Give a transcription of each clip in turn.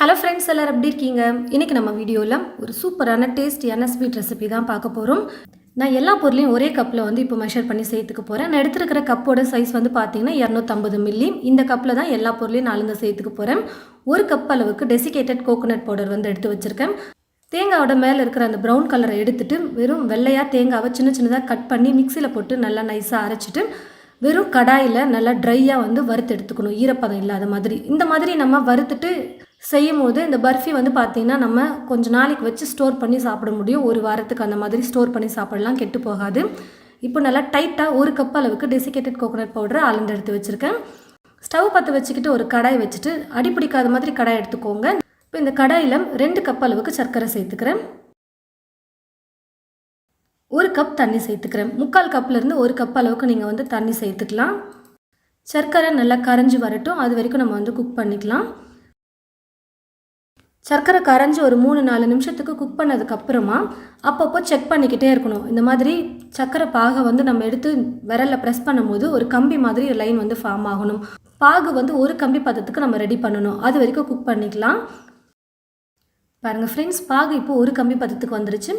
Hello friends எல்லோரும் எப்படி இருக்கீங்க? இன்றைக்கி நம்ம வீடியோவில் ஒரு சூப்பரான டேஸ்டியான ஸ்வீட் ரெசிபி தான் பார்க்க போகிறோம் நான் எல்லா பொருளையும் ஒரே கப்பில் வந்து இப்போ மெஷர் பண்ணி சேர்த்துக்க போகிறேன் நான் எடுத்துருக்கிற கப்போட சைஸ் வந்து பார்த்தீங்கன்னா இரநூத்தம்பது மில்லி இந்த கப்பில் தான் எல்லா பொருளையும் நான் அளந்து சேர்த்துக்க போகிறேன் ஒரு கப் அளவுக்கு டெசிகேட்டட் கோகோனட் பவுடர் வந்து எடுத்து வச்சுருக்கேன். தேங்காவோட மேலே இருக்கிற அந்த ப்ரௌன் கலரை எடுத்துட்டு வெறும் வெள்ளையாக தேங்காவை சின்ன சின்னதாக கட் பண்ணி மிக்சியில் போட்டு நல்லா நைஸாக அரைச்சிட்டு வெறும் கடாயில் நல்லா ட்ரையாக வந்து வறுத்து எடுத்துக்கணும். ஈரப்பதம் இல்லாத மாதிரி. இந்த மாதிரி நம்ம வறுத்துட்டு செய்யும் போது இந்த பர்ஃபி வந்து பார்த்திங்கன்னா நம்ம கொஞ்ச நாளைக்கு வச்சு ஸ்டோர் பண்ணி சாப்பிட முடியும். ஒரு வாரத்துக்கு அந்த மாதிரி ஸ்டோர் பண்ணி சாப்பிடலாம் கெட்டு போகாது. இப்போ நல்லா டைட்டாக ஒரு கப் அளவுக்கு டெசிகேட்டட் கோகோனட் பவுடரை அளந்து எடுத்து வச்சுருக்கேன். ஸ்டவ் பற்ற வச்சுக்கிட்டு ஒரு கடாய் வச்சுட்டு அடிப்பிடிக்காத மாதிரி கடாய் எடுத்துக்கோங்க. இப்போ இந்த கடாயில் ரெண்டு கப் அளவுக்கு சர்க்கரை சேர்த்துக்கிறேன். ஒரு கப் தண்ணி சேர்த்துக்கிறேன். முக்கால் கப்லேருந்து ஒரு கப் அளவுக்கு நீங்கள் வந்து தண்ணி சேர்த்துக்கலாம். சர்க்கரை நல்லா கரைஞ்சி வரட்டும். அது வரைக்கும் நம்ம வந்து குக் பண்ணிக்கலாம். சர்க்கரை கரைஞ்சி ஒரு மூணு நாலு நிமிஷத்துக்கு குக் பண்ணதுக்கப்புறமா அப்பப்போ செக் பண்ணிக்கிட்டே இருக்கணும். இந்த மாதிரி சர்க்கரை பாகை வந்து நம்ம எடுத்து விரலில் ப்ரெஸ் பண்ணும்போது ஒரு கம்பி மாதிரி லைன் வந்து ஃபார்ம் ஆகணும். பாகு வந்து ஒரு கம்பி பதத்துக்கு நம்ம ரெடி பண்ணணும். அது வரைக்கும் குக் பண்ணிக்கலாம். பாருங்கள் ஃப்ரெண்ட்ஸ் பாகு இப்போ ஒரு கம்பி பதத்துக்கு வந்துருச்சு.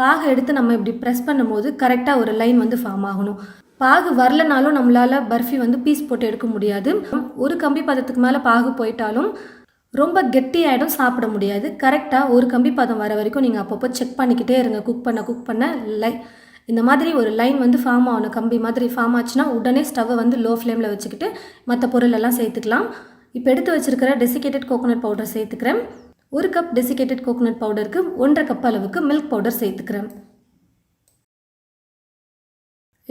பாகு எடுத்து நம்ம இப்படி ப்ரெஸ் பண்ணும்போது கரெக்டாக ஒரு லைன் வந்து ஃபார்ம் ஆகணும். பாகு வரலனாலும் நம்மளால் பர்ஃபி வந்து பீஸ் போட்டு எடுக்க முடியாது. ஒரு கம்பி பதத்துக்கு மேலே பாகு போயிட்டாலும் ரொம்ப கெட்டியாயிடும் சாப்பிட முடியாது. கரெக்டாக ஒரு கம்பி பதம் வர வரைக்கும் நீங்கள் அப்பப்போ செக் பண்ணிக்கிட்டே இருங்க. குக் பண்ண குக் பண்ண லை இந்த மாதிரி ஒரு லைன் வந்து ஃபார்ம் ஆகணும். கம்பி மாதிரி ஃபார்ம் ஆச்சுன்னா உடனே ஸ்டவ்வை வந்து லோ ஃப்ளேமில் வச்சுக்கிட்டு மற்ற பொருளெல்லாம் சேர்த்துக்கலாம். இப்போ எடுத்து வச்சிருக்கிற டெசிகேட்டட் கோகோனட் பவுடர் சேர்த்துக்கிறேன். ஒரு கப் டெசிகேட்டட் கோகோனட் பவுடருக்கு ஒன்றரை கப் அளவுக்கு மில்க் பவுடர் சேர்த்துக்கிறேன்.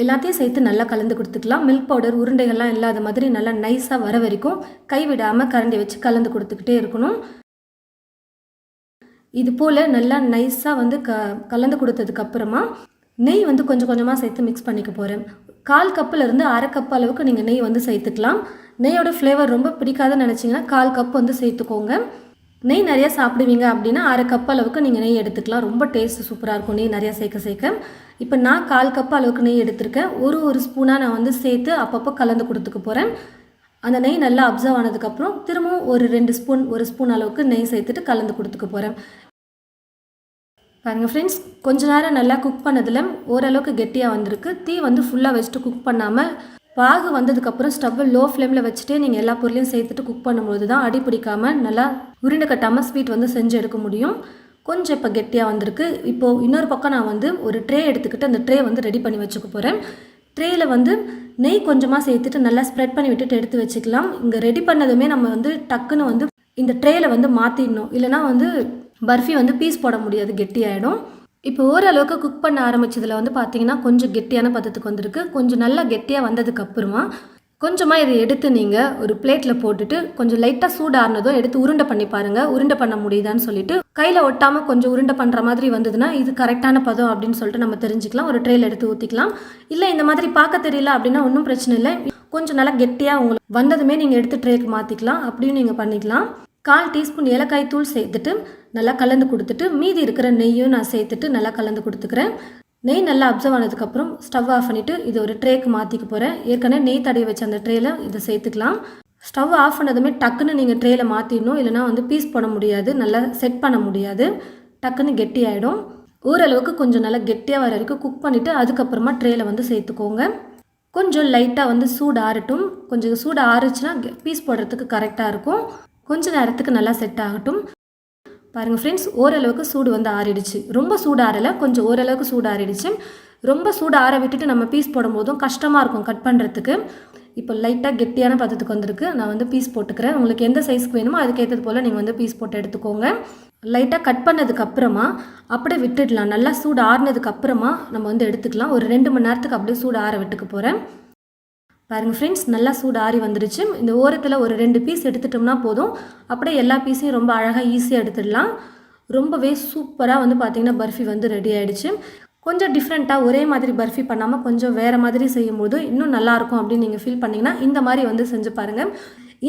எல்லாத்தையும் சேர்த்து நல்லா கலந்து கொடுத்துக்கலாம். மில்க் பவுடர் உருண்டைகள்லாம் இல்லாத மாதிரி நல்லா நைஸாக வர வரைக்கும் கைவிடாமல் கரண்டி வச்சு கலந்து கொடுத்துக்கிட்டே இருக்கணும். இது போல் நல்லா நைஸாக வந்து க கலந்து கொடுத்ததுக்கப்புறமா நெய் வந்து கொஞ்சம் கொஞ்சமாக சேர்த்து மிக்ஸ் பண்ணிக்க போகிறேன் கால் கப்பிலிருந்து அரை கப் அளவுக்கு நீங்கள் நெய் வந்து சேர்த்துக்கலாம். நெய்யோட ஃப்ளேவர் ரொம்ப பிடிக்காதுன்னு நினச்சிங்கன்னா கால் கப் வந்து சேர்த்துக்கோங்க. நெய் நிறையா சாப்பிடுவீங்க அப்படின்னா அரை கப் அளவுக்கு நீங்கள் நெய் எடுத்துக்கலாம். ரொம்ப டேஸ்ட் சூப்பராக இருக்கும். நெய் நிறையா சேர்க்க சேர்க்க. இப்போ நான் கால் கப் அளவுக்கு நெய் எடுத்திருக்கேன். ஒரு ஒரு ஸ்பூனாக நான் வந்து சேர்த்து அப்பப்போ கலந்து கொடுத்துக்க போகிறேன் அந்த நெய் நல்லா அப்சர்வ் ஆனதுக்கப்புறம் திரும்பவும் ஒரு ரெண்டு ஸ்பூன் ஒரு ஸ்பூன் அளவுக்கு நெய் சேர்த்துட்டு கலந்து கொடுத்துக்க போகிறேன் பாருங்கள் ஃப்ரெண்ட்ஸ் கொஞ்ச நேரம் நல்லா குக் பண்ணதில் ஓரளவுக்கு கெட்டியாக வந்திருக்கு. தீ வந்து ஃபுல்லாக வச்சுட்டு குக் பண்ணாமல் பாகு வந்ததுக்கப்புறம் ஸ்டவ்வை லோ ஃப்ளேமில் வச்சுட்டே நீங்கள் எல்லா பொருளையும் சேர்த்துட்டு குக் பண்ணும்போது தான் அடி பிடிக்காமல் நல்லா உருண்டை கட்டாமல் ஸ்வீட் வந்து செஞ்சு எடுக்க முடியும். கொஞ்சம் இப்போ கெட்டியாக வந்திருக்கு. இப்போது இன்னொரு பக்கம் நான் வந்து ஒரு ட்ரே எடுத்துக்கிட்டு அந்த ட்ரே வந்து ரெடி பண்ணி வச்சுக்க போகிறேன் ட்ரேயில் வந்து நெய் கொஞ்சமாக சேர்த்துட்டு நல்லா ஸ்ப்ரெட் பண்ணி விட்டுட்டு எடுத்து வச்சுக்கலாம். இங்கே ரெடி பண்ணதுமே நம்ம வந்து டக்குன்னு வந்து இந்த ட்ரேயில் வந்து மாற்றிடணும் இல்லைனா வந்து பர்ஃபி வந்து பீஸ் போட முடியாது கெட்டியாயிடும். இப்போ ஓரளவுக்கு குக் பண்ண ஆரம்பித்ததில் வந்து பார்த்தீங்கன்னா கொஞ்சம் கெட்டியான பதத்துக்கு வந்திருக்கு. கொஞ்சம் நல்லா கெட்டியாக வந்ததுக்கப்புறமா கொஞ்சமாக இதை எடுத்து நீங்கள் ஒரு பிளேட்டில் போட்டுட்டு கொஞ்சம் லைட்டாக சூடாறினதும் எடுத்து உருண்டை பண்ணி பாருங்கள் உருண்டை பண்ண முடியுதான்னு சொல்லிட்டு கையில் ஒட்டாமல் கொஞ்சம் உருண்டை பண்ணுற மாதிரி வந்ததுன்னா இது கரெக்டான பதம் அப்படின்னு சொல்லிட்டு நம்ம தெரிஞ்சுக்கலாம். ஒரு ட்ரெயில் எடுத்து ஊற்றிக்கலாம் இல்லை இந்த மாதிரி பார்க்க தெரியல அப்படின்னா ஒன்றும் பிரச்சனை இல்லை. கொஞ்சம் நல்லா கெட்டியாக உங்களுக்கு வந்ததுமே நீங்கள் எடுத்து ட்ரேக்கு மாற்றிக்கலாம் அப்படியும் நீங்கள் பண்ணிக்கலாம். கால் டீஸ்பூன் ஏலக்காய் தூள் சேர்த்துட்டு நல்லா கலந்து கொடுத்துட்டு மீதி இருக்கிற நெய்யும் நான் சேர்த்துட்டு நல்லா கலந்து கொடுத்துக்கிறேன். நெய் நல்லா அப்சர்வ் ஆனதுக்கப்புறம் ஸ்டவ் ஆஃப் பண்ணிவிட்டு இது ஒரு ட்ரேக்கு மாற்றிக்க போகிறேன் ஏற்கனவே நெய் தடைய வச்ச அந்த ட்ரேயில் இதை சேர்த்துக்கலாம். ஸ்டவ் ஆஃப் பண்ணதுமே டக்குன்னு நீங்கள் ட்ரேயில் மாற்றிடணும் இல்லைனா வந்து பீஸ் போட முடியாது. நல்லா செட் பண்ண முடியாது. டக்குன்னு கெட்டி ஆகிடும் ஓரளவுக்கு கொஞ்சம் நல்லா கெட்டியாக வர வரைக்கும் குக் பண்ணிவிட்டு அதுக்கப்புறமா ட்ரேயில் வந்து சேர்த்துக்கோங்க. கொஞ்சம் லைட்டாக வந்து சூடு ஆறட்டும். கொஞ்சம் சூடு ஆறுச்சுன்னா பீஸ் போடுறதுக்கு கரெக்டாக இருக்கும். கொஞ்சம் நேரத்துக்கு நல்லா செட் ஆகட்டும். பாருங்கள் ஃப்ரெண்ட்ஸ் ஓரளவுக்கு சூடு வந்து ஆறிடுச்சு. ரொம்ப சூடு ஆறலை கொஞ்சம் ஓரளவுக்கு சூடு ஆறிடுச்சு. ரொம்ப சூடு ஆற விட்டுட்டு நம்ம பீஸ் போடும்போதும் கஷ்டமாக இருக்கும் கட் பண்ணுறதுக்கு இப்போ லைட்டாக கெட்டியான பதத்துக்கு வந்திருக்கு. நான் வந்து பீஸ் போட்டுக்கிறேன். உங்களுக்கு எந்த சைஸ்க்கு வேணுமோ அதுக்கேற்றது போல் நீங்கள் வந்து பீஸ் போட்டு எடுத்துக்கோங்க. லைட்டாக கட் பண்ணதுக்கு அப்புறமா அப்படியே விட்டுடலாம். நல்லா சூடு ஆறுனதுக்கு அப்புறமா நம்ம வந்து எடுத்துக்கலாம். ஒரு ரெண்டு மணி நேரத்துக்கு அப்படியே சூடு ஆற விட்டுக்க போகிறேன் பாருங்கள் ஃப்ரெண்ட்ஸ் நல்லா சூடு ஆறி வந்துடுச்சு இந்த ஓரத்தில் ஒரு ரெண்டு பீஸ் எடுத்துட்டோம்னா போதும். அப்படியே எல்லா பீஸையும் ரொம்ப அழகாக ஈஸியாக எடுத்துடலாம். ரொம்பவே சூப்பராக வந்து பார்த்திங்கன்னா பர்ஃபி வந்து ரெடி ஆகிடுச்சு கொஞ்சம் டிஃப்ரெண்ட்டாக ஒரே மாதிரி பர்ஃபி பண்ணாமல் கொஞ்சம் வேறு மாதிரி செய்யும்போது இன்னும் நல்லாயிருக்கும் அப்படின்னு நீங்கள் ஃபீல் பண்ணிங்கன்னா இந்த மாதிரி வந்து செஞ்சு பாருங்கள்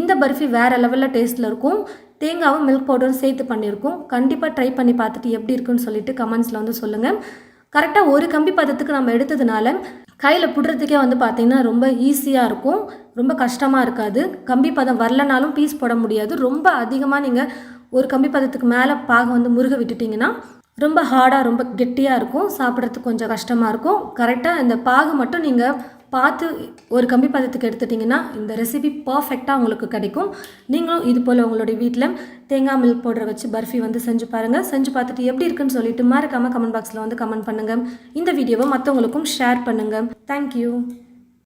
இந்த பர்ஃபி வேறு லெவலில் டேஸ்ட்டில் இருக்கும். தேங்காவும் மில்க் பவுடரும் சேர்த்து பண்ணியிருக்கோம். கண்டிப்பாக ட்ரை பண்ணி பார்த்துட்டு எப்படி இருக்குன்னு சொல்லிட்டு கமெண்ட்ஸில் வந்து சொல்லுங்கள் கரெக்டாக ஒரு கம்பி பதத்துக்கு நம்ம எடுத்ததுனால கையில் பிடுறதுக்கே வந்து பார்த்திங்கன்னா ரொம்ப ஈஸியாக இருக்கும். ரொம்ப கஷ்டமாக இருக்காது. கம்பி பதம் வரலனாலும் பீஸ் போட முடியாது. ரொம்ப அதிகமாக நீங்கள் ஒரு கம்பி பதத்துக்கு மேலே பாகை வந்து முருக விட்டுட்டிங்கன்னா ரொம்ப ஹார்டாக ரொம்ப கெட்டியாக இருக்கும். சாப்பிட்றதுக்கு கொஞ்சம் கஷ்டமாக இருக்கும். கரெக்டாக இந்த பாகு மட்டும் நீங்கள் பார்த்து ஒரு கம்பி பதத்துக்கு எடுத்துட்டிங்கன்னா இந்த ரெசிபி பர்ஃபெக்டாக உங்களுக்கு கிடைக்கும். நீங்களும் இது போல் உங்களுடைய வீட்டில் தேங்காய் மில்க் பவுடரை வச்சு பர்ஃபி வந்து செஞ்சு பாருங்கள் செஞ்சு பார்த்துட்டு எப்படி இருக்குன்னு சொல்லிட்டு மறக்காமல் கமெண்ட் பாக்ஸில் வந்து கமெண்ட் பண்ணுங்கள் இந்த வீடியோவை மற்றவங்களுக்கும் ஷேர் பண்ணுங்கள் தேங்க்யூ